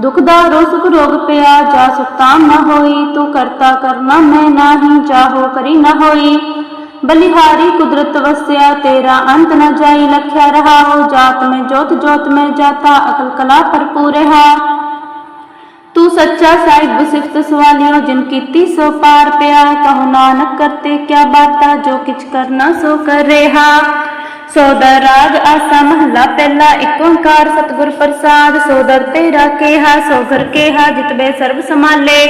ਦੁਖ ਦਾਰੋ ਸੁਖ ਰੋਗ ਪਿਆ, ਜਾ ਸੁਤਾਮ ਨ ਹੋਈ, ਤੂੰ ਕਰਤਾ ਕਰਨਾ ਮੈਂ ਨਾਹੀ, ਜਾਹੋ ਕਰੀ ਨ ਹੋਈ। ਬਲਿਹਾਰੀ ਕੁਦਰਤ ਵਸਿਆ, ਤੇਰਾ ਅੰਤ ਨ ਜਾਈ, ਲਖਿਆ ਰਹਾ ਹੋ ਜਾਤ ਮੈਂ ਜੋਤ ਜੋਤ ਮੈਂ ਜਾਤਾ, ਅਕਲ ਕਲਾ ਭਰਪੂਰ ਹੈ। ਤੂੰ ਸੱਚਾ ਸਾਹਿਬ ਸਿਫਤ ਸਵਾਲਿਓ, ਜਿਨ ਕੀਤੀ ਸੋ ਪਾਰ ਪਿਆ, ਕਹੋ ਨਾਨਕ ਕਰਤੇ ਕਿਆ ਬਾਤਾ, ਜੋ ਕਿਛ ਕਰਨਾ ਸੋ ਕਰ ਰਿਹਾ ਸੋਦਰ ਰਾਗ ਆਸਾ ਮਹਲਾ, ਪਹਿਲਾ ਏਕ ਓੰਕਾਰ ਸਤਿਗੁਰ ਪ੍ਰਸਾਦ। ਸੋਦਰ ਤੇਰਾ ਕੇਹਾ, ਸੋ ਕੇਹਾ ਜਿਤਬੇ ਸਰਬ ਸਮਾਲੇ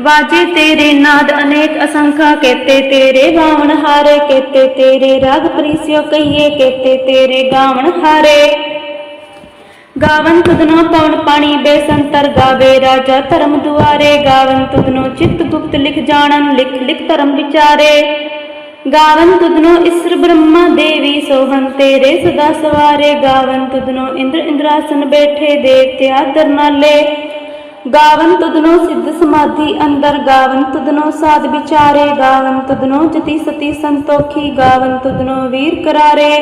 ਵਾਜੇ ਤੇਰੇ ਨਾਦ ਅਨੇਕ ਅਸੰਖਾ, ਕੇਤੇ ਤੇਰੇ ਗਾਵਣ ਹਾਰੇ, ਕੇਤੇ ਤੇਰੇ ਰਾਗ ਪ੍ਰੀਸਿਓ ਕਹੀਏ, ਕੇਤੇ ਤੇਰੇ ਗਾਵਣ ਹਾਰੇ। ਗਾਵਨ ਤੁਧਨੋ ਪਵਨ ਪਾਣੀ ਬੇਸੰਤਰ ਗਾਵੇ ਰਾਜਾ ਧਰਮ ਦੁਆਰੇ। ਗਾਵਨ ਤੁਧਨੋ ਚਿਤ ਗੁਪਤ ਲਿਖ ਜਾਣਨ, ਲਿਖ ਲਿਖ ਧਰਮ ਵਿਚਾਰੇ। ਗਾਵਨ ਤੁਧਨੋ ਇਸਰ ਬ੍ਰਹਮਾ ਦੇਵੀ ਸੋਹਨ ਤੇਰੇ ਸਦਾ ਸਵਾਰੇ। ਗਾਵਨ ਤੁਧਨੋ ਇੰਦਰ ਇੰਦਰਾਸਨ ਬੈਠੇ ਦੇਵਤੇ ਆਦਰ ਨਾਲੇ ਗਾਵਨ ਤੁਧਨੋ ਸਿੱਧ ਸਮਾਧੀ ਅੰਦਰ। ਗਾਵਨ ਤੁਧਨੋ ਸਾਧ ਵਿਚਾਰੇ। ਗਾਵਨ ਤੁਧਨੋ ਜਤੀ ਸਤੀ ਸੰਤੋਖੀ। ਗਾਵਨ ਤੁਧਨੋ ਵੀਰ ਕਰਾਰੇ।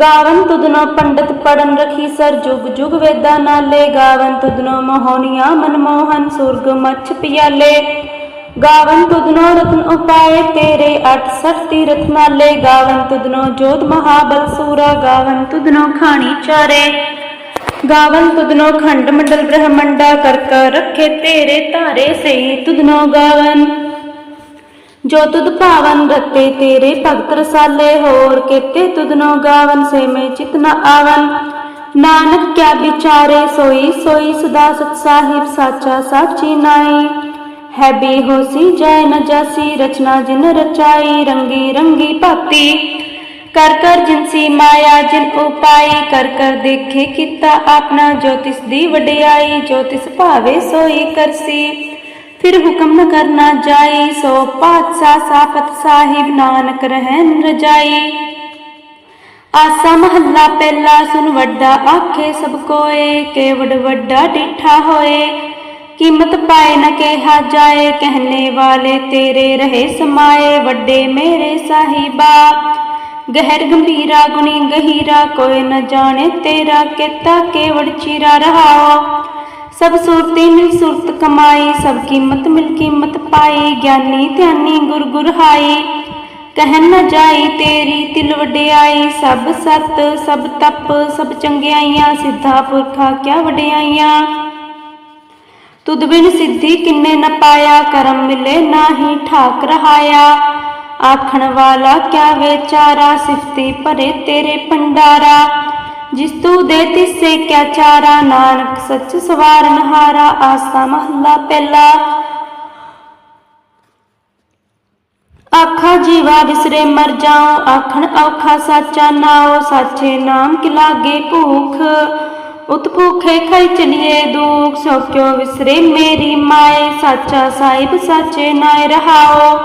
ਗਾਵਨ ਤੁਧਨੋ ਪੰਡਤ ਪੜਨ ਰਖੀ ਸਰ ਜੁਗ ਜੁਗ ਵੇਦਾ ਨਾਲੇ। ਗਾਵਨ ਤੁਧਨੋ ਮੋਹਨੀਆਂ ਮਨਮੋਹਨ ਸੁਰਗ ਮੱਛ ਪਿਆਲੇ। ਗਾਵਨ ਤੁਧਨੋ ਰਤਨ ਉਪਾਏ ਤੇਰੇ ਅਠ ਸਠ ਤੀਰਥ ਨਾਲੇ ਗਾਵਨ ਤੁਧਨੋ ਜੋਤ ਮਹਾਬਲ ਸੂਰਾ। ਗਾਵਨ ਤੁਧਨੋ ਖਾਣੀ ਚਾਰੇ। ਗਾਵਨ ਤੁਧਨੋ ਖੰਡ ਮੰਡਲ ਬ੍ਰਹਮੰਡਾ ਕਰ ਰੱਖੇ ਤੇਰੇ ਧਾਰੇ ਸਈ ਤੁਧਨੋ ਗਾਵਨ। ਜੋ ਤੁਧ ਭਾਵਨ ਰਤੇ ਤੇਰੇ ਭਗਤ ਰਸਾਲੇ, ਹੋਰ ਕੇਤੇ ਤੁਧਨੋ ਗਾਵਨ ਸੇ ਮੈਂ ਚਿਤ ਨ ਆਵਨ। ਨਾਨਕ ਕਿਆ ਵਿਚਾਰੇ ਸੋਈ ਸੋਈ ਸਦਾ ਸਤ ਸਾਹਿਬ ਸਾਚਾ, ਸਾਚੀ ਨਾਈ। ਹੈ ਬੇਹੋਸੀ ਜੈ ਨ ਜਾਸੀ, ਰਚਨਾ ਜਿਨ ਰਚਾਈ, ਰੰਗੀ ਰੰਗੀ ਭਾਤੀ। ਕਰ ਕਰ ਜਿਨਸੀ ਮਾਇਆ, ਜਿਨ ਉਪਾਈ, ਕਰ ਕਰ ਦੇਖੇ ਕੀਤਾ ਆਪਣਾ, ਜੋ ਦੀ ਵਡਿਆਈ, ਜੋ ਭਾਵੇ ਸੋਈ ਕਰਸੀ। ਫਿਰ ਹੁਕਮ ਨ ਕਰਨਾ ਜਾਈ, ਸੋ ਪਾਤਸ਼ਾਹ ਸਾਫਤ ਸਾਹਿਬ ਨਾਨਕ ਰਹਿਨ ਰਜਾਈ। ਆਸਾ ਮਹੱਲਾ ਪਹਿਲਾ ਸੁਨ ਵੱਡਾ ਆਖੇ ਸਭ ਕੋਏ, ਕੇਵੜ ਵੱਡਾ ਡਿਠਾ ਹੋਏ। ਕੀਮਤ ਪਾਏ ਨਾ ਕਿਹਾ ਜਾਏ, ਕਹਿਨੇ ਵਾਲੇ ਤੇਰੇ ਰਹੇ ਸਮਾਏ, ਵੱਡੇ ਮੇਰੇ ਸਾਹਿਬਾ। ਗਹਿਰ ਗੰਭੀਰਾ, ਗੁਣੀ ਗਹੀਰਾ, ਕੋਈ ਨ ਜਾਣੇ ਤੇਰਾ ਕੀਤਾ ਕੇਵੜ ਚੀਰਾ ਰਹਾਓ ਸਭ ਸੁਰਤੀ ਮਿਲ ਸੁਰਤ ਕਮਾਈ, ਸਭ ਕੀਮਤ ਮਿਲ ਕੀਮਤ ਪਾਈ, ਗਿਆਨੀ ਧਿਆਨੀ ਗੁਰ ਗੁਰ ਹਾਈ। ਕਹਿਨ ਨ ਜਾਈ ਤੇਰੀ ਤਿਲ ਵਡਿਆਈ, ਸਭ ਸਤ, ਸਭ ਤਪ, ਸਭ ਚੰਗਿਆਈਆਂ, ਸਿੱਧਾ ਪੁਰਖਾ ਕਿਆ ਵਡਿਆਈਆਂ। ਤੁਧ ਬਿਨ ਸਿੱਧੀ ਕਿੰਨੇ ਨ ਪਾਇਆ, ਕਰਮ ਮਿਲੇ ਨਾਹੀ ਠਾਕ ਰਹਾਇਆ। ਆਖਣ ਵਾਲਾ ਕਿਆ ਵਿਚਾਰਾ, ਸਿਫਤੀ ਭਰੇ ਤੇਰੇ ਭੰਡਾਰਾ। ਜਿਸ ਤੂ ਦੇ ਤਿਸੇ ਕਿਆ ਚਾਰਾ, ਨਾਨਕ ਸੱਚ ਸਵਾਰਨ ਹਾਰਾ ਆਸਾ ਮਹੱਲਾ ਪਹਿਲਾ। ਆਖਾ ਜੀਵਾ ਵਿਸਰੇ ਮਰ ਜਾਉ, ਆਖਣ ਔਖਾ ਸਾਚਾ ਨਾਉ, ਸਾਚੇ ਨਾਮ ਕਿ ਲਾਗੇ ਭੂਖ। ਉਤ ਭੂਖੇ ਖਾਈ ਚਲੀਏ ਦੁਖ ਸੋ ਕਿਉ ਵਿਸਰੇ ਮੇਰੀ ਮਾਏ ਸਾਚਾ ਸਾਹਿਬ ਸਾਚੇ ਨਾਇ ਰਹਾਓ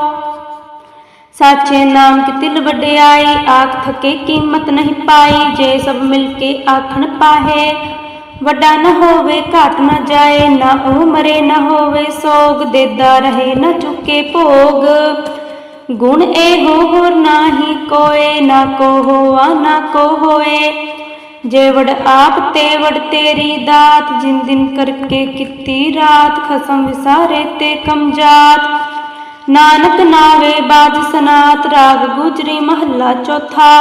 ਸਾਚੇ ਨਾਮ ਕੀ ਤਿਲ ਵਡਿਆਈ ਆਖ ਥਕੇ ਕੀਮਤ ਨਹੀਂ ਪਾਈ ਜੇ ਸਭ ਮਿਲ ਕੇ ਆਖਣ ਪਾਹੇ ਵੱਡਾ ਨ ਹੋਵੇ ਘਾਟ ਨ ਜਾਏ ਨਾ ਉਹ ਮਰੇ ਨ ਹੋਵੇ ਸੋਗ ਦੇਦਾ ਰਹੇ ਨ ਚੁੱਕੇ ਭੋਗ ਗੁਣ ਇਹੋ ਹੋਰ ਨਾਹੀ ਕੋਏ ਨਾ ਕੋ ਹੋਆ ਨਾ ਕੋ ਹੋਏ ਜੇ ਜੇਵੜ ਆਪ ਤੇ ਤੇਰੀ ਦਾਤ, ਜਿਨ ਦਿਨ ਕਰਕੇ ਕੀਤੀ ਰਾਤ, ਖਸਮ ਵਿਸਾਰੇ ਤੇ ਕਮਜਾਤ ਨਾਨਕ ਨਾਵੇ ਬਾਜ ਸਨਾਤ, ਰਾਗ ਗੁਜਰੀ ਮਹੱਲਾ ਚੌਥਾ।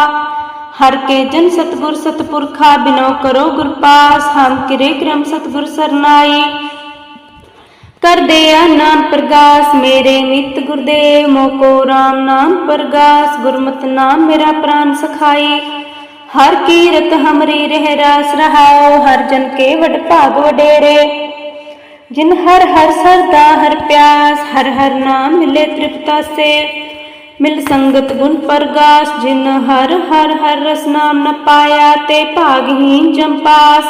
ਹਰ ਕੇ ਜਨ ਸਤਗੁਰ ਸਤਪੁਰਖਾ, ਬਿਨੋ ਕਰੋ ਗੁਰਪਾਸ ਹਮ ਕਿਰੇ ਕਰਮ ਸਤਗੁਰ ਸਰਨਾਈ। ਕਰਦੇ ਆ ਨਾਮ ਪ੍ਰਗਾਸ, ਮੇਰੇ ਨਿਤ ਗੁਰਦੇਵ, ਮੋਕੋ RAM ਨਾਮ ਪ੍ਰਗਾਸ, ਗੁਰਮਤਿ ਨਾਮ ਮੇਰਾ ਪ੍ਰਾਨ ਸਖਾਈ। ਹਰ ਕੀਰਤ ਹਮਰੀ ਰਹਿ ਰਾਸ ਰਹਾਓ ਹਰ ਜਨ ਕੇ ਵਡ ਭਾਗ ਵਡੇਰੇ। ਜਿਨ ਹਰ ਹਰ ਸਰਦਾ, ਹਰ ਪਿਆਸ, ਹਰ ਹਰ ਨਾਮ ਮਿਲੇ ਤ੍ਰਿਪਤਾ ਸੇ ਮਿਲ ਸੰਗਤ ਗੁਣ ਪ੍ਰਗਾਸ, ਜਿਨ ਹਰ ਹਰ ਹਰ ਰਸ ਨਾਮ ਨ ਪਾਇਆ, ਤੇ ਭਾਗਹੀਨ ਜੰਪਾਸ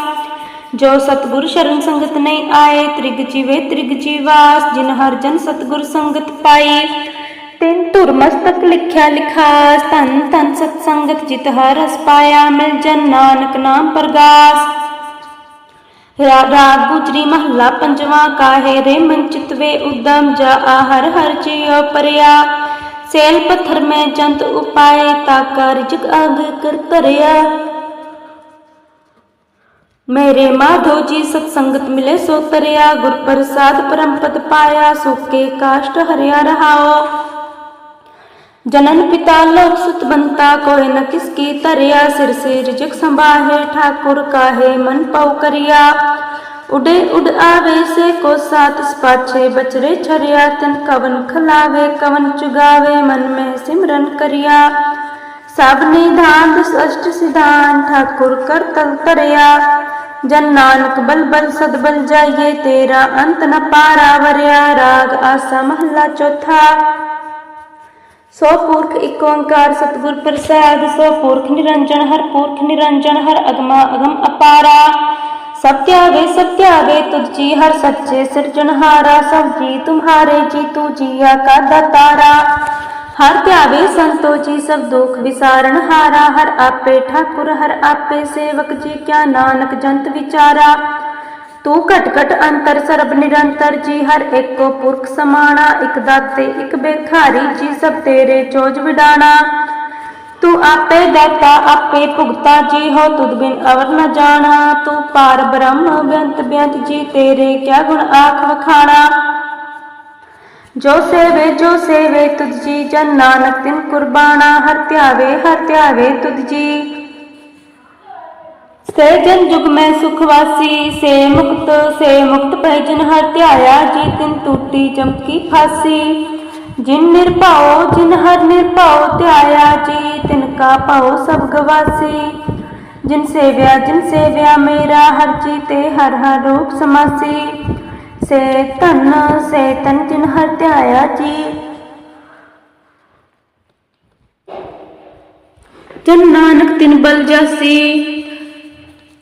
ਜੋ ਸਤਗੁਰ ਸ਼ਰਨ ਸੰਗਤ ਨਹੀਂ ਆਏ, ਤ੍ਰਿਗ ਜੀਵੇ ਤ੍ਰਿਗ ਜੀਵਾਸ। ਜਿਨ ਹਰ ਜਨ ਸਤਗੁਰ ਸੰਗਤ ਪਾਈ ਧੁਰ ਮਸਤਕ ਲਿਖਿਆ ਲਿਖਾਸ ਧੰਨ ਧੰਨ ਸਤ ਸੰਗਤ ਜਿਤ ਹਰ ਰਸ ਪਾਇਆ ਮਿਲ ਜਨ ਨਾਨਕ ਨਾਮ ਪ੍ਰਗਾਸ ਰਾ- ਰਾਗ ਗੁਜਰੀ ਮਹੱਲਾ ਪੰਜਵਾਂ ਕਾਹੇ ਰੇ ਮਨ ਚਿਤਵੇ ਉਦਮ ਜਾ ਹਰ ਹਰ ਜਿਉ ਪਰਿਆ ਸੇਲ ਪੱਥਰ ਮੈਂ ਜੰਤ ਉਪਾਏ ਤਾਕਾ ਰਿਜਕ ਅਗ ਕਰ ਧਰਿਆ ਮੇਰੇ ਮਾਧੋ ਜੀ ਸਤ ਸੰਗਤ ਮਿਲੇ ਸੋ ਤਰਿਆ ਗੁਰ ਪ੍ਰਸਾਦ ਪਰਮ ਪਦ ਪਾਇਆ ਸੁਕੇ ਕਾਸ਼ਟ ਹਰਿਆ ਰਹਾਓ ਜਨਨ ਪਿਤਾ ਲੋਕ ਸੁਤ ਬੰਤਾ ਕੋਇ ਨ ਕਿਸ ਕੀ ਧਰਿਆ ਸਿਰ ਸੇ ਰਿਜਕ ਸੰਭਾਹੇ ਠਾਕੁਰ ਕਾਹੇ ਮਨ ਪਉ ਕਰਿਆ ਉਡੇ ਉਡ ਆਵੇ ਸੇ ਕੋ ਸਾਤ ਪਾਛੇ ਬਚਰੇ ਛਰਿਆ ਤਨ ਕਵਨ ਖਲਾਵੇ ਕਵਨ ਚੁਗਾਵੇ ਮਨ ਮੈਂ ਸਿਮਰਨ ਕਰਿਆ ਸਭ ਨਿਧਾਨ ਦਸ ਅਸ਼ਟ ਸਿਧਾਨ ਠਾਕੁਰ ਕਰ ਤਲ ਤਰਿਆ ਜਨ ਨਾਨਕ ਬਲ ਬਲ ਸਦ ਬਲ ਜਾਈਏ ਤੇਰਾ ਅੰਤ ਨ ਪਾਰਾ ਵਰਿਆ ਰਾਗ ਆਸਾ ਮਹਲਾ ਚੌਥਾ ਸੋ ਪੁਰਖ ਇੱਕ ਓੰਕਾਰ, ਸਤਿਗੁਰ ਪ੍ਰਸਾਦ, ਸੋ ਪੁਰਖ ਨਿਰੰਜਨ, ਹਰ ਪੁਰਖ ਨਿਰੰਜਨ, ਹਰ ਅਗਮਾ ਅਗਮ ਅਪਾਰਾ। ਸਭ ਧਿਆਵੇ ਸਭ ਜੀ ਹਰ ਸੱਚੇ ਸਿਰਜਣਹਾਰਾ ਸਭ ਜੀ ਤੁਮਹਾਰੇ ਜੀ ਤੂ ਜੀਆ ਕਾ ਦਾਤਾਰਾ ਹਰ ਧਿਆਵੇ ਸੰਤੋ ਜੀ ਸਭ ਦੁਖ ਵਿਸਾਰਨ ਹਾਰਾ। ਹਰ ਆਪੇ ਠਾਕੁਰ, ਹਰ ਆਪੇ ਸੇਵਕ ਜੀ ਕਿਆ ਨਾਨਕ ਜੰਤ ਵਿਚਾਰਾ। ਤੂੰ ਘਟ ਘਟ ਅੰਤਰ ਸਰਬ ਨਿਰੰਤਰ ਜੀ, ਹਰ ਏਕੋ ਪੁਰਖ ਸਮਾਣਾ, ਇਕ ਦਾਤੇ, ਇਕ ਬੇਖਾਰੀ ਜੀ, ਸਭ ਤੇਰੇ ਚੋਜ ਵਿਡਾਣਾ। ਤੂੰ ਆਪੇ ਦਾਤਾ, ਆਪੇ ਭੁਗਤਾ ਜੀ, ਹੋ ਤੁਧ ਬਿਨ ਅਵਰ ਨ ਜਾਣਾ। ਤੂੰ ਪਾਰ ਬ੍ਰਹਮ, ਬੇਅੰਤ ਬੇਅੰਤ ਜੀ, ਤੇਰੇ ਕਿਆ ਗੁਣ ਆਖ ਵਖਾਣਾ। ਜੋ ਸੇਵੇ ਜੋ ਸੇਵੇ ਤੁਧ ਜੀ, ਜਨ ਨਾਨਕ ਤਿਨ ਕੁਰਬਾਨਾ। ਹਰ ਧਿਆਵੇ ਹਰ ਧਿਆਵੇ ਤੁਧ ਜੀ। ਸੇ ਜਨ ਜੁਗ ਮੈਂ ਸੁਖ ਵਾਸੀ, ਸੇ ਮੁਕਤ ਸੇ ਮੁਕਤ ਪੈ ਜਨ ਹਰ ਧਿਆਇਆ, ਜੀ ਤਿਨ ਟੂਟੀ ਚਮਕੀ ਫਾਸੀ। ਜਿਨ ਨਿਰਭਉ, ਜਿਨ ਹਰ ਨਿਰਭਉ ਧਿਆਇਆ, ਜੀ ਤਿਨ ਕਾ ਭਉ ਸਭ ਗਵਾਸੀ। ਜਿਨ ਸੇਵਿਆ ਜਿਨ ਸੇਵਿਆ ਮੇਰਾ, ਹਰ ਜੀ ਤੇ ਹਰ ਹਰ ਰੂਪ ਸਮਾਸੀ। ਸੇ ਧਨ, ਸੇ ਤਨ ਜਿਨ ਹਰ ਧਿਆਇਆ, ਜੀ। ਜਨ ਨਾਨਕ ਤਿਨ ਬਲ ਜਾਸੀ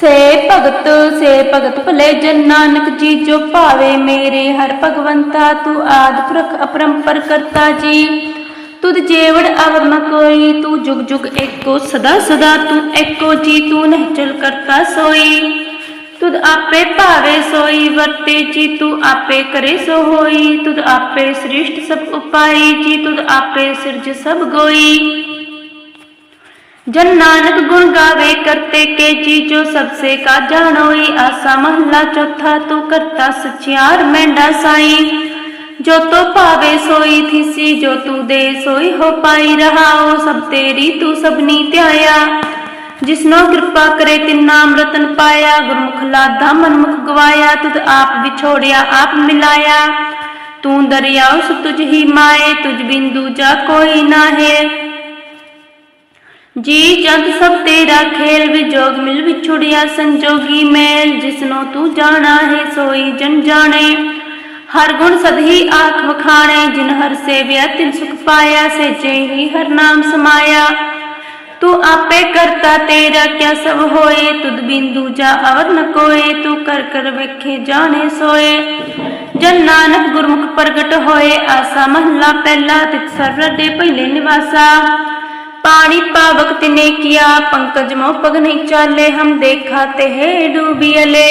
ਸੇ ਭਗਤ ਸੇ ਭਗਤ ਭਲੇ ਜਨ ਨਾਨਕ ਜੀ, ਜੋ ਭਾਵੇ ਮੇਰੇ ਹਰ ਭਗਵੰਤਾ, ਤੂੰ ਆਦ ਪੁਰਖ ਅਪਰੰਪਰ ਕਰਤਾ ਜੀ। ਤੁਧ ਜੇਵੜ ਅਵਰ ਨ ਕੋਈ, ਤੂੰ ਜੁਗ ਜੁਗ ਏਕੋ, ਸਦਾ ਸਦਾ ਤੂੰ ਏਕੋ ਜੀ, ਤੂੰ ਨਹਿਚਲ ਕਰਤਾ ਸੋਈ। ਤੁਧ ਆਪੇ ਭਾਵੇ ਸੋਈ, ਵਰਤੇ ਜੀ, ਤੂੰ ਆਪੇ ਕਰੇ ਸੋ ਹੋਈ। ਤੁਧ ਆਪੇ ਸ੍ਰਿਸ਼ਟ ਸਭ ਉਪਾਈ ਜੀ, ਤੁਧ ਆਪੇ ਸਿਰਜ ਸਭ ਗੋਈ। ਜਨ ਨਾਨਕ ਗੁਣ ਗਾਵੇ ਕਰਤੇ ਕੇ ਜੀ ਜੋ ਸਭ ਸੇ ਕਾ ਜਾਣੋਈ ਆਸਾ ਮਹਲਾ ਚੌਥਾ ਤੂੰ ਕਰਤਾ ਸਚਿਆਰ ਮੈਂਡਾ ਸਾਈ। ਜੋ ਤੋ ਭਾਵੇ ਸੋਈ ਥੀਸੀ, ਜੋ ਤੂੰ ਦੇ ਸੋਈ ਹੋ ਪਾਈ ਰਹਾਓ ਸਭ ਤੇਰੀ ਤੂੰ ਸਭਨੀ ਧਿਆਇਆ। ਜਿਸਨੋ ਕਿਰਪਾ ਕਰੇ ਤਿਨ ਨਾਮ ਰਤਨ ਪਾਇਆ, ਗੁਰਮੁਖ ਲਾਦਾ ਮਨਮੁਖ ਗਵਾਇਆ, ਤੁਧ ਆਪ ਵਿਛੋੜਿਆ, ਆਪ ਮਿਲਾਇਆ। ਤੂੰ ਦਰਿਆਉ ਸੁ ਤੁਝ ਹੀ ਮਾਏ, ਤੁਝ ਬਿੰਦੂ ਜਾ ਕੋਈ ਨਾਹੇ। ਜੀ ਜਦ ਸਭ ਤੇਰਾ ਖੇਲ ਵਿਜੋਗ, ਮਿਲ ਵਿਛੁੜਿਆ ਸੰਜੋਗੀ ਮੇਲ, ਜਿਸਨੋ ਤੂੰ ਜਾਣਾ ਹੈ ਸੋਈ ਜਨ ਜਾਣੇ। ਹਰ ਗੁਣ ਸਦਹੀ ਆਖ ਵਖਾਣੇ, ਜਿਨ ਹਰ ਸੇਵਿਆ ਤਿਨ ਸੁਖ ਪਾਇਆ, ਸੇਜੇ ਹੀ ਹਰ ਨਾਮ ਸਮਾਇਆ। ਤੂੰ ਆਪੇ ਕਰਤਾ ਤੇਰਾ, ਕਿਆ ਸਭ ਹੋਏ, ਤੁਧ ਬਿੰਦੂ ਜਾ ਅਵਰ ਨ ਕੋਏ, ਤੂੰ ਕਰ ਕਰ ਵੇਖੇ ਜਾਣੇ ਸੋਏ। ਜਨ ਨਾਨਕ ਗੁਰਮੁਖ ਪ੍ਰਗਟ ਹੋਏ, ਆਸਾ ਮਹਲਾ ਪਹਿਲਾ ਤਿਤ ਸਰਰ ਦੇ ਪਹਿਲੇ ਨਿਵਾਸਾ। ਪਾਣੀ ਪਾਵਕ ਤਿਨੇ ਕੀਆ ਪੰਕਜ ਮੋ ਪਗ ਨਹੀਂ ਚਾਲੇ ਹਮ ਦੇਖਾ ਤੇ ਹੈ ਡੂਬੀਲੇ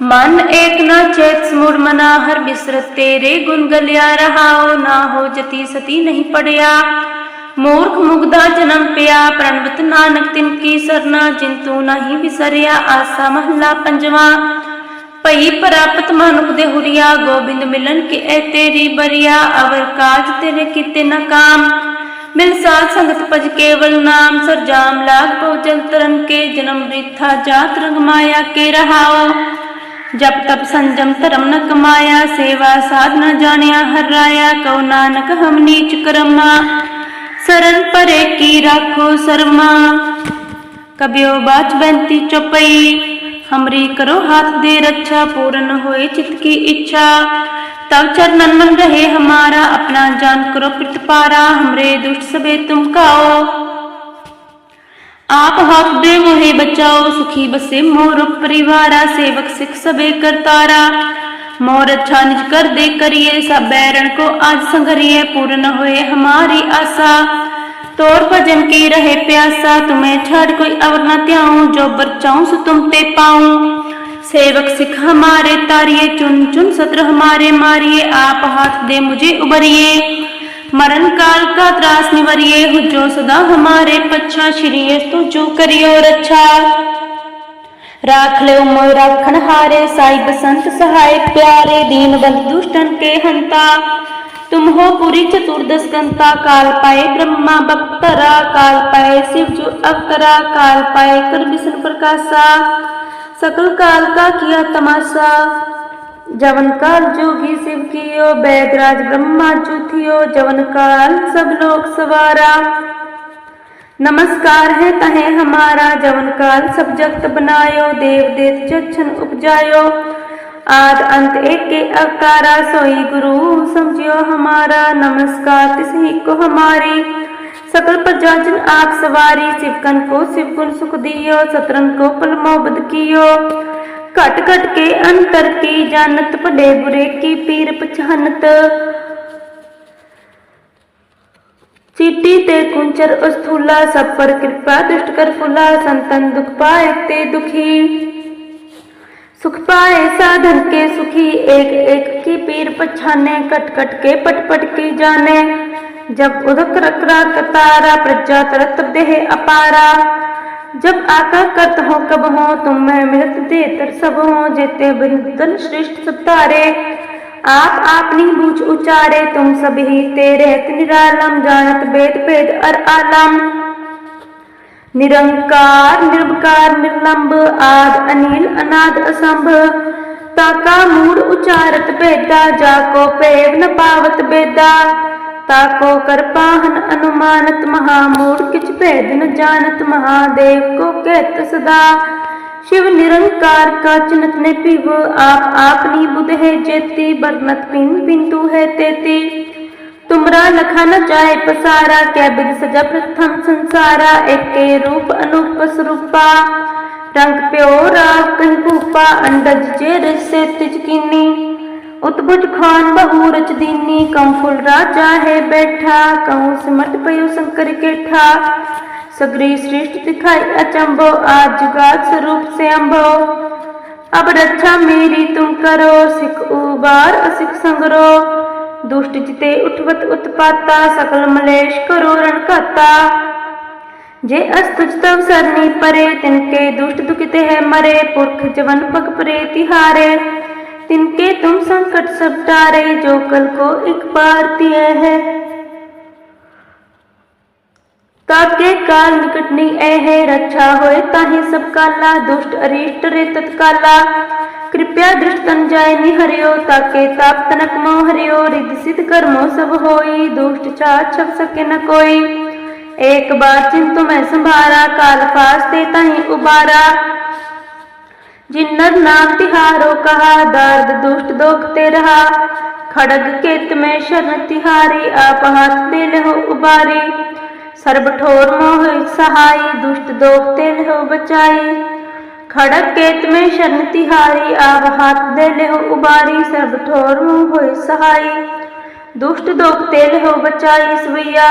ਮਨ ਏਕ ਨਾ ਚੇਤ ਸਮੁੜ ਮਨਾ ਹਰ ਬਿਸਰਤ ਤੇਰੇ ਗੁਣ ਗਲਿਆ ਰਹਾਓ ਨਾ ਹੋ ਜਤੀ ਸਤੀ ਨਹੀਂ ਪੜਿਆ ਮੂਰਖ ਮੁਗਦਾ ਜਨਮ ਪਿਆ ਪ੍ਰਣਵਤ ਨਾਨਕ ਤਿਨ ਕੀ ਸਰਨਾ ਜਿਨ ਤੂੰ ਨਹੀਂ ਵਿਸਰਿਆ ਆਸਾ ਮਹਲਾ ਪੰਜਵਾ ਭਈ ਪ੍ਰਾਪਤ ਮਨੁਖ ਦੇ ਹੁਰੀਆ ਗੋਬਿੰਦ ਮਿਲਨ ਕੇ ਐ ਤੇਰੀ ਬਰੀਆ ਅਵਰ ਕਾਜ ਤੇਰੇ ਕੀਤੇ ਨ ਸੰਗਤ ਭਜ ਕੇਵਲ ਨਾਮ ਸਰਜਾਮ ਲਾਗ ਪਉ ਜਲ ਕੇ, ਜਨਮ ਬ੍ਰਿਥਾ ਜਾਤ ਰੰਗ ਮਾਇਆ ਕੇ ਰਹਾਓ। ਜਪ ਤਪ ਸੰਜਮ ਧਰਮ ਨ ਕਮਾਇਆ, ਸੇਵਾ ਸਾਧ ਨ ਜਾਣਿਆ, ਹਰ ਰਾਇਆ, ਕਉ ਨਾਨਕ ਹਮ ਨੀਚ ਕਰਮਾ। ਸਰਨ ਪਰੇ ਕੀ ਰਾਖੋ ਸਰਮਾ। ਕਬਿਓ ਬਾਚ ਬੰਤੀ ਚੁਪਈ। हमरी करो हाथ दे रक्षा पूर्ण होए चित की इच्छा। तब चरणन मन रहे हमारा, अपना जान करो पिटपारा हमरे दुष्ट सबे तुम काओ। आप हक दे मोहे बचाओ, सुखी बसे मोर परिवार, सेवक सिख सबे करतारा मोर अच्छा निज कर दे करिए, सब बैरण को आज संगरिए पूर्ण होए हमारी आशा। तोर भजन की रहे प्यासा, तुम्हें छाड़ कोई अवर न त्याऊं, जो बरचाऊं सो तुम ते पाऊँ। सेवक सिख हमारे तारिये चुन चुन सत्र हमारे मारिए, आप हाथ दे मुझे उबरिए। मरण काल का त्रास निवरिए जो सदा हमारे पच्छा, श्री तो जो करियो रक्षा राख लियो मोय राखण हारे, साई बसंत सहाय प्यारे, दीन बंद दुष्टन के हंता। तुम हो पूरी चतुर्दश गंता काल पाए, ब्रह्मा बक्तरा काल पाए, शिव जो अवतरा काल पाए कर विष्णु प्रकाशा, सकल काल का किया तमाशा। जवन काल जोगी शिव कियो, बैदराज ब्रह्मा चुथियो जवन काल सब लोग सवारा। नमस्कार है तहे हमारा, जवन काल सब जगत बनायो देव देत जच्छन उपजायो। आद अंत एक के अवतारा सोई गुरु समझियो हमारा नमस्कार तिसही को हमारी सकल प्रजाजन आप सवारी शिवकन को शिव गुण सुख दियो सतरन को पल मोहब्बत कियो घट घट के अंतर की जानत बड़े बुरे की पीर पछानत चीटी ते कुंचर अस्थूला सब पर कृपा दुष्ट कर फुला संतन दुख पाए ते दुखी सुख पाए साधन के सुखी एक एक की पीर पछाने कट कट के पट पट की जाने। जब उदक रकरा कतारा प्रजा तरत देह अपारा। जब आका करत हो, कब हो तुम मैं मिलत दे तर सब हो, जेते बंदन श्रेष्ठ सब तारे आप आपनी बूझ उचारे, तुम सभी तेरे निरालम, जानत वेद भेद अर आलम। निरंकार निर्विकार निर्लंब आद अनिल अनाद असंभ ताका मूड उचारत बेदा जाको पेव न पावत बेदा ताको कर पाहन अनुमानत महामूड किच भेद न जानत महादेव को कहत सदा शिव निरंकार का चिन्हत ने पिव आप आपनी बुध है जेती बरनत पिन बिंदु है तेती तुमरा लखा न चाहे पसारा, क्या बिद सजा प्रथम संसारा? एक रूप अनूप स्वरूपा। रंग प्यो कहीं भूपा अंडज जेर से तिज कीनी। उतभुज खान बहु रच दीनी, कम फुल राजा है बैठा। कहूँ सिमट पयो शंकर केठा। सगरी श्रेष्ठ दिखाई अचंभो, आज जुगात स्वरूप से अम्भो अब रक्षा मेरी तुम करो, सिख उबार असिख संगरो। दुष्ट जिते उठवत उत्पाता, सकल मलेश करो रण काता जे अस्तुज तव सरनी परे, तिनके दुष्ट दुखित है मरे, पुरख जवन पग परे तिहारे। तिनके तुम संकट सब टारे, जो कल को एक बार दिए है। ताके काल निकट नहीं ऐ है रक्षा होए ताहि सब काला दुष्ट अरिष्ट रे तत्काला कृपया दृष्ट तन जाय निहरियो ताके ताप तनक मोह हरियो रिद्धि सिद्ध कर्मो सब होई दुष्ट चाह छप सके न कोई एक बार चिंतु मैं संभारा काल फास ते ताहि उबारा जिन्नर नाम तिहारो कहा दर्द दुष्ट दोखते रहा खड़ग केत में शरण तिहारी आप हाथ दे लहो उबारी सर्ब ठोर मोह सहाय दुष्ट दोखते लहो बचाई। खड़क केत में शरण तिहारी आप हाथ दे लहो उबारी सर्ब ठोर मोह होय सहाय दुष्ट दोखते लहो बचाई सवैया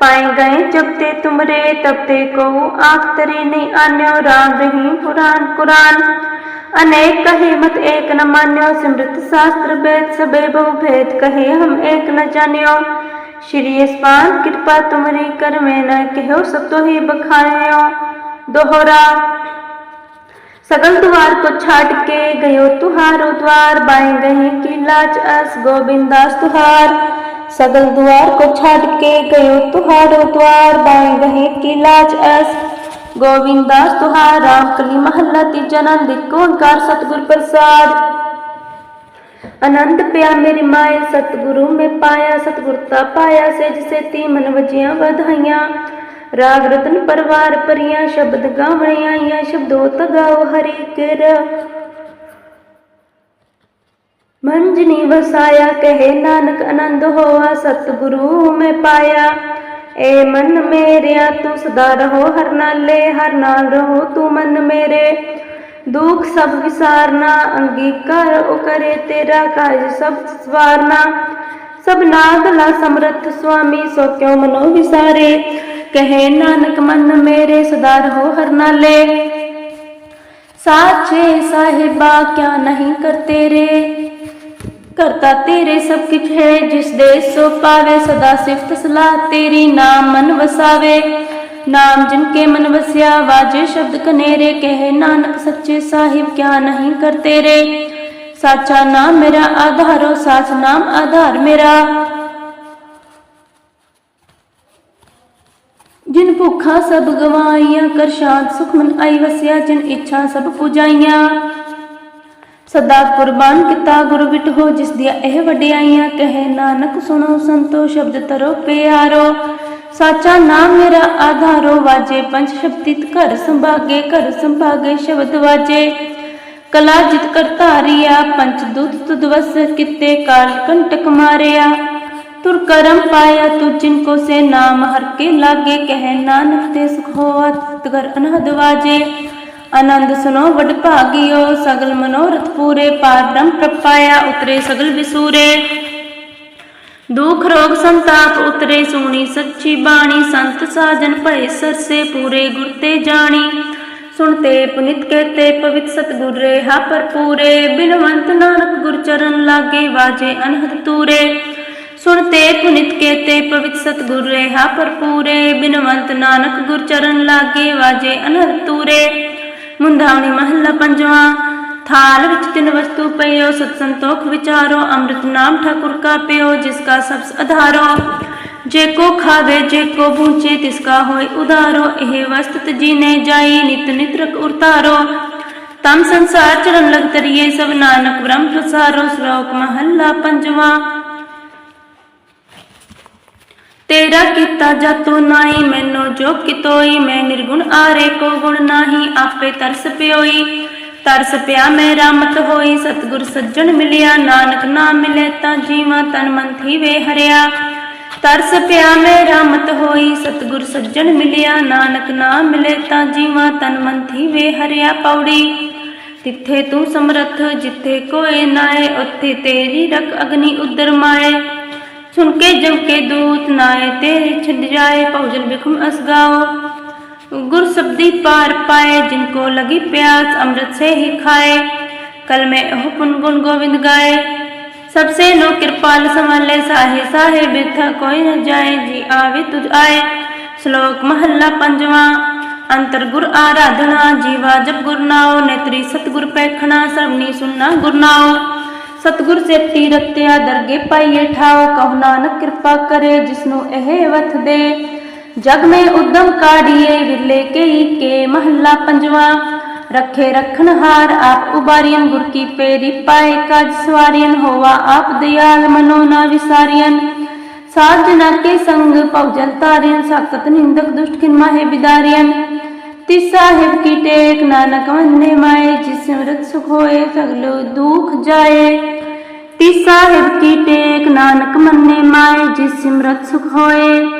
पाए गए जब ते तुमरे, तब ते को आख तरी नहीं आन्यो, राम रहीम पुराण कुरान। अनेक कहे, मत एक न मान्यो सिमृत शास्त्र वेद सबे बहु भेद कहे, हम एक न जान्यो। श्री स्पान कृपा तुमरी कर में न कहो, सब तो ही बखायो दोहरा। सगल द्वार को छाट के गयो, तुहारो द्वार बाएँ गए की लाज अस गोविंदास तुहार। सगल द्वार को छाट के गयो, तुहारो द्वार बाएँ गए की लाज अस गोविंदास तुहार। राम कली महल्ला तीजा नंद ओंकार सतगुर प्रसाद? ਆਨੰਦ ਪਿਆ ਮੇਰੀ ਮਾਏ, ਸਤਿਗੁਰੂ ਮੈਂ ਪਾਇਆ ਸਤਿਗੁਰਤਾ ਪਾਇਆ, ਸਿਜ ਸੇਤੀ ਮਨ ਵਜਿਆ ਵਧਾਈਆਂ। ਰਾਗ ਰਤਨ ਪਰਵਾਰ ਪਰੀਆਂ ਸ਼ਬਦ ਗਾਵਣੇ ਆਈਆਂ ਸ਼ਬਦੋ ਤਗਾਓ ਹਰੀ ਕਿਰ। ਮੰਜਨੀ ਵਸਾਇਆ, ਕਹੇ ਨਾਨਕ ਆਨੰਦ ਹੋਆ, ਸਤਿਗੁਰੂ ਮੈਂ ਪਾਇਆ। ਏ ਮਨ ਮੇਰਿਆ, ਤੂੰ ਸਦਾ ਰਹੋ ਹਰ ਨਾਲੇ, ਹਰ ਨਾਲ ਰਹੋ ਤੂੰ ਮਨ ਮੇਰੇ। ਦੁਖ ਸਭ ਵਿਸਾਰਨਾ, ਅੰਗੀਕਾਰ ਉਹ ਕਰੇ ਤੇਰਾ ਕਾਜ ਸਭ ਸਵਾਰਨਾ। ਸਭ ਨਾਗਲਾ ਸਮਰਥ, ਸੁਆਮੀ, ਸੋ ਕਿਉ ਮਨੋ ਵਿਸਾਰੇ? ਕਹੇ ਨਾਨਕ, ਮਨ ਮੇਰੇ ਸਦਾ ਰਹੋ ਹਰ ਨਾਲੇ ਸਾਚੇ ਸਾਹਿਬਾ, ਕਿਆ ਨਹੀਂ ਕਰਤੇ ਰੇ ਕਰਤਾ ਤੇਰੇ ਸਭ ਕੁਛ ਹੈ, ਜਿਸ ਦੇ ਸੋ ਪਾਵੇ, ਸਦਾ ਸਿਫਤ ਸਲਾਹ ਤੇਰੀ ਨਾਮ ਮਨ ਵਸਾਵੇ। ਨਾਮ ਜਿਨ ਕੇ ਮਨ ਵਸਿਆ, ਵਾਜੇ ਸ਼ਬਦ ਕਨੇਰੇ, ਕਹੇ ਨਾਨਕ ਸੱਚੇ ਸਾਹਿਬ, ਕਿਆ ਨਹੀਂ ਕਰਤੇ ਰੇ? ਸਾਚਾ ਨਾਮ ਮੇਰਾ ਆਧਾਰੋ, ਸਾਚ ਨਾਮ ਆਧਾਰ ਮੇਰਾ। ਜਿਨ ਭੁੱਖਾ ਸਭ ਗਵਾਈਆਂ, ਕਰ ਸ਼ਾਂਤ ਸੁਖ ਮਨ ਆਈ ਵਸਿਆ, ਜਿਨ ਇੱਛਾ ਸਭ ਪੁਜਾਈਆਂ। ਸਦਾ ਕੁਰਬਾਨ ਕੀਤਾ ਗੁਰੂ ਬਿਟਹੋ ਜਿਸ ਦੀਆਂ ਇਹ ਵਡਿਆਈਆਂ, ਕਹੇ ਨਾਨਕ ਸੁਣੋ ਸੰਤੋ, ਸ਼ਬਦ ਤਰੋ ਪਿਆਰੋ। ਸਾਚਾ ਨਾਮ ਮੇਰਾ ਆਧਾਰੋ ਵਾਜੇ, ਪੰਜ ਸ਼ਬਦਿਤ ਘਰ ਸੰਭਾਗੇ ਘਰ ਸੰਭਾਗੇ ਸ਼ਬਦ ਵਾਜੇ। ਕਲਾ ਜਿਤ ਕਰਤਾਰੀਆ ਪੰਚ ਦੁੱਧ ਤੁਧ ਵਸ ਕਿਤੇ ਕਾਲ ਕੰਟਕ ਮਾਰਿਆ। ਤੁਰ ਕਰਮ ਪਾਇਆ ਤੁ ਜਿਨ ਕੋ ਸੇ ਨਾਮ, ਹਰ ਕੇ ਲਾਗੇ ਕਹਿ ਨਾਨਕ ਤੇ ਸੁਖ ਹੋਆ ਤਗਰ ਅਨਹਦ ਵਾਜੇ। ਆਨੰਦ ਸੁਨੋ ਵਡ ਭਾਗਿਓ, ਸਗਲ ਮਨੋਰਥ ਪੂਰੇ ਪਾਰਮ ਬ੍ਰਹਮ ਪ੍ਰਪਾਇਆ, ਉਤਰੇ ਸਗਲ ਵਿਸੂਰੇ। ਦੁਖ ਰੋਗ ਸੰਤਾਪ ਉਤਰੇ ਸੋਣੀ, ਸੱਚੀ ਬਾਣੀ ਸੰਤ ਸਾਜਨ ਭਏ, ਸਰਸੇ ਪੂਰੇ ਗੁਰ ਤੇ ਜਾਣੀ। ਸੁਣਤੇ ਪੁਨਿਤ ਕਹਤੇ, ਪਵਿੱਤ ਸਤਿਗੁਰ ਰਹਾ ਪੂਰੇ ਬਿਨਵੰਤ ਨਾਨਕ ਗੁਰ ਚਰਨ ਲਾਗੇ, ਵਾਜੇ ਅਨਹਦ ਤੂਰੇ। ਸੁਣਤੇ ਪੁਨਿਤ ਕਹਤੇ, ਪਵਿੱਤ ਸਤਿਗੁਰ ਰਹਾ ਪੂਰੇ ਬਿਨਵੰਤ ਨਾਨਕ ਗੁਰ ਚਰਨ ਲਾਗੇ, ਵਾਜੇ ਅਨਹਦ ਤੂਰੇ। ਮੁੰਦਾਵਣੀ ਮਹੱਲਾ ਪੰਜਵਾਂ ਥਾਲ ਵਿੱਚ ਤਿੰਨ ਵਸਤੂ ਪਈਓ ਸਤ ਸੰਤੋਖ ਵਿਚਾਰੋ ਅੰਮ੍ਰਿਤ ਨਾਮ ਠਾਕੁਰ ਕਾ ਪਿਓ ਜਿਸ ਕਾ ਸਭ ਆਧਾਰੋ ਜੇ ਕੋ ਖਾਵੇ ਜੇ ਕੋ ਬੂਝੇ ਤਿਸ ਕਾ ਹੋਏ ਉਧਾਰੋ ਇਹ ਵਸਤ ਜੀਨੇ ਜਾਈ ਨਿਤ ਨਿਤ ਰਖ ਉਰਤਾਰੋ ਤਮ ਸੰਸਾਰ ਚਰਨ ਲਗ ਤਰੀਏ ਸਭ ਨਾਨਕ ਬ੍ਰਹਮ ਪ੍ਰਸਾਰੋ ਸ਼ਲੋਕ ਮਹੱਲਾ ਪੰਜਵਾਂ ਤੇਰਾ ਕੀਤਾ ਜਾਤੋ ਨਾਹੀ ਮੈਨੂੰ ਜੋ ਕਿਤੋਈ ਮੈਂ ਨਿਰਗੁਣ ਆਰੇ ਕੋ ਗੁਣ ਨਾਹੀ ਆਪੇ ਤਰਸ ਪਿਆ ਮੈਂ ਰਾਮਤ ਹੋਈ ਸਤਿਗੁਰ ਸੱਜਣ ਮਿਲਿਆ। ਨਾਨਕ ਨਾਮ ਮਿਲੇ ਤਾਂ ਜੀਵਾਂ ਤਨ ਮਨ ਥੀਵੇ ਹਰਿਆ। ਤਰਸ ਪਿਆ ਮੈਂ ਰਾਮਤ ਹੋਈ ਸਤਿਗੁਰ ਸੱਜਣ ਮਿਲਿਆ। ਨਾਨਕ ਨਾਮ ਮਿਲੇ ਤਾਂ ਜੀਵਾਂ ਤਨ ਮਨ ਥੀਵੇ ਹਰਿਆ। ਪੌੜੀ, ਤਿੱਥੇ ਤੂੰ ਸਮਰੱਥ, ਜਿੱਥੇ ਕੋਏ ਨਾਏ, ਉੱਥੇ ਤੇਰੀ ਰਖ ਅਗਨੀ ਉਦਰ ਮਾਏ। ਸੁਣ ਕੇ ਜਮ ਕੇ ਦੂਤ ਨਾਏ, ਤੇਰੇ ਛੱਡ ਜਾਏ, ਭੌਜਨ ਬਿਖਮ ਅਸਗਾਓ। ਗੁਰ ਸਬਦੀ ਪਾਰ ਪਾਏ, ਜਿਨ ਕੋ ਲਗੀ ਪਿਆਸ ਅੰਮ੍ਰਿਤ ਸੇ ਹੀ ਖਾਏ। ਕਲ ਮੈਂ ਉਹ ਪੁਨ ਗੁਣ ਗੋਵਿੰਦ ਗਾਏ। ਸਭ ਸੇ ਲੋ ਕਿਰਪਾਲ ਸੰਭਾਲੇ, ਸਾਹੇ ਸਾਹੇ ਬਿਥਾ ਕੋਈ ਨ ਜਾਏ, ਜੀ ਆਵੇ ਤੁਝ ਆਏ। ਸ਼ਲੋਕ ਮਹੱਲਾ ਪੰਜਵਾਂ, ਅੰਤਰ ਗੁਰ ਆਰਾਧਨਾ, ਜੀਵਾ ਜਪ ਗੁਰ ਨਾਉ, ਨੇਤਰੀ ਸਤਗੁਰ ਪੈਖਣਾ ਸਭਨੀ ਸੁਨਣਾ ਗੁਰ ਨਾਉ। ਸਤਗੁਰ ਸੇ ਤੀਰਤਿਆ ਦਰਗੇ ਪਾਈਏ ਠਾਉ, ਕਹੁ ਨਾਨਕ ਕਿਰਪਾ ਕਰੇ, ਜਿਸਨੂੰ ਇਹ ਵਥ ਦੇ। ਜਗ ਮੈਂ ਉਦਮ ਕਾੜੀਏ ਵਿਰਲੇ ਕਈ ਕੇ ਮਹੱਲਾ ਪੰਜਵਾ। ਰੱਖੇ ਰਖਣ ਹਾਰ ਆਪ ਉਬਾਰੀਆਂ, ਗੁਰ ਕੀ ਪੇਰੀ ਪਾਏ ਕਾਜ ਸਵਾਰੀਆਂ, ਹੋਵਾ ਆਪ ਦਿਆਲ ਮਨੋ ਨਾ ਵਿਸਾਰੀਆਂ। ਸਾਧ ਜਨਾ ਕੇ ਸੰਗ ਭਉਜਨ ਤਾਰਿਆਂ ਸਾਖਤ ਨਿੰਦਕ ਦੁਸ਼ਟ ਕਿਨ ਮਾਹੇ ਬਿਦਾਰੀਆਂ। ਤਿਸ ਸਾਹਿਬ ਕੀ ਟੇਕ ਨਾਨਕ ਵੰਨੇ ਮਾਏ, ਜਿਸ ਸਿਮਰਤ ਸੁਖ ਹੋਏ ਸਗਲੋ ਦੁਖ ਜਾਏ। ਤਿਸ ਸਾਹਿਬ ਕੀ ਟੇਕ ਨਾਨਕ ਮੰਨੇ ਮਾਏ, ਜਿਸ ਸਿਮਰਤ ਸੁਖ ਹੋਏ।